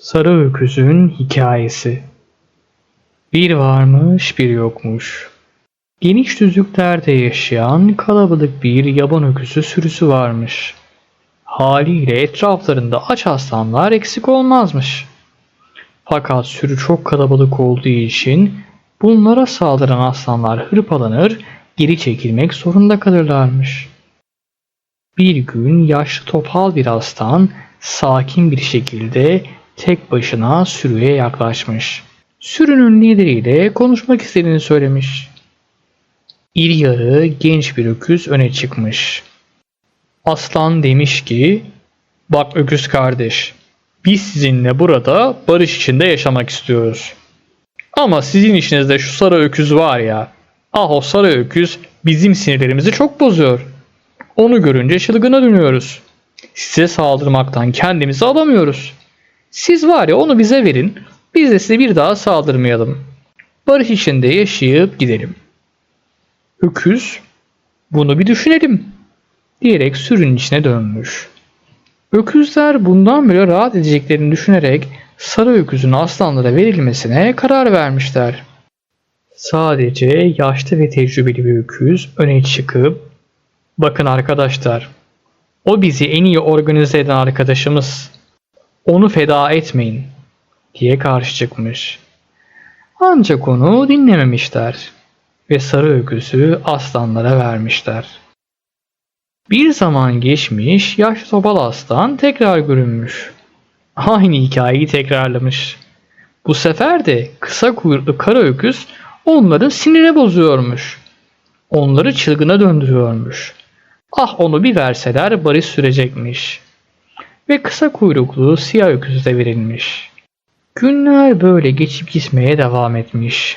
Sarı Öküz'ün Hikayesi Bir varmış bir yokmuş. Geniş düzlüklerde yaşayan kalabalık bir yaban öküzü sürüsü varmış. Haliyle etraflarında aç aslanlar eksik olmazmış. Fakat sürü çok kalabalık olduğu için bunlara saldıran aslanlar hırpalanır, geri çekilmek zorunda kalırlarmış. Bir gün yaşlı topal bir aslan sakin bir şekilde tek başına sürüye yaklaşmış. Sürünün lideriyle konuşmak istediğini söylemiş. İri yarı genç bir öküz öne çıkmış. Aslan demiş ki, bak öküz kardeş, biz sizinle burada barış içinde yaşamak istiyoruz. Ama sizin işinizde şu sarı öküz var ya, ah o sarı öküz bizim sinirlerimizi çok bozuyor. Onu görünce çılgına dönüyoruz. Size saldırmaktan kendimizi alamıyoruz. Siz var ya onu bize verin, biz de size bir daha saldırmayalım. Barış içinde yaşayıp gidelim. Öküz, bunu bir düşünelim diyerek sürünün içine dönmüş. Öküzler bundan böyle rahat edeceklerini düşünerek sarı öküzün aslanlara verilmesine karar vermişler. Sadece yaşlı ve tecrübeli bir öküz öne çıkıp Bakın arkadaşlar, o bizi en iyi organize eden arkadaşımız. Onu feda etmeyin diye karşı çıkmış. Ancak onu dinlememişler ve sarı öküzü aslanlara vermişler. Bir zaman geçmiş, yaşlı topal aslan tekrar görünmüş. Aynı hikayeyi tekrarlamış. Bu sefer de kısa kuyruklu kara öküz onların sinirine bozuyormuş. Onları çılgına döndürüyormuş. Ah onu bir verseler barış sürecekmiş. Ve kısa kuyruklu siyah öküz de verilmiş. Günler böyle geçip gitmeye devam etmiş.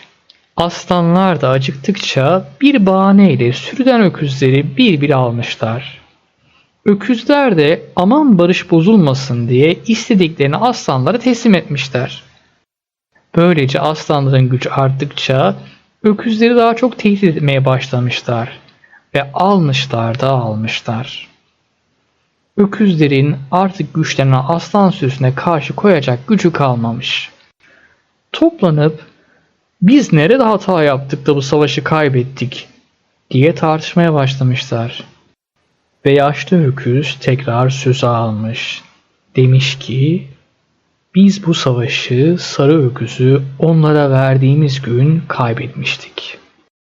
Aslanlar da acıktıkça bir bahaneyle sürüden öküzleri bir bir almışlar. Öküzler de aman barış bozulmasın diye istediklerini aslanlara teslim etmişler. Böylece aslanların gücü arttıkça öküzleri daha çok tehdit etmeye başlamışlar ve almışlar da almışlar. Öküzlerin artık güçlerine aslan sürüsüne karşı koyacak gücü kalmamış. Toplanıp biz nerede hata yaptık da bu savaşı kaybettik diye tartışmaya başlamışlar. Ve yaşlı öküz tekrar söz almış. Demiş ki biz bu savaşı sarı öküzü onlara verdiğimiz gün kaybetmiştik.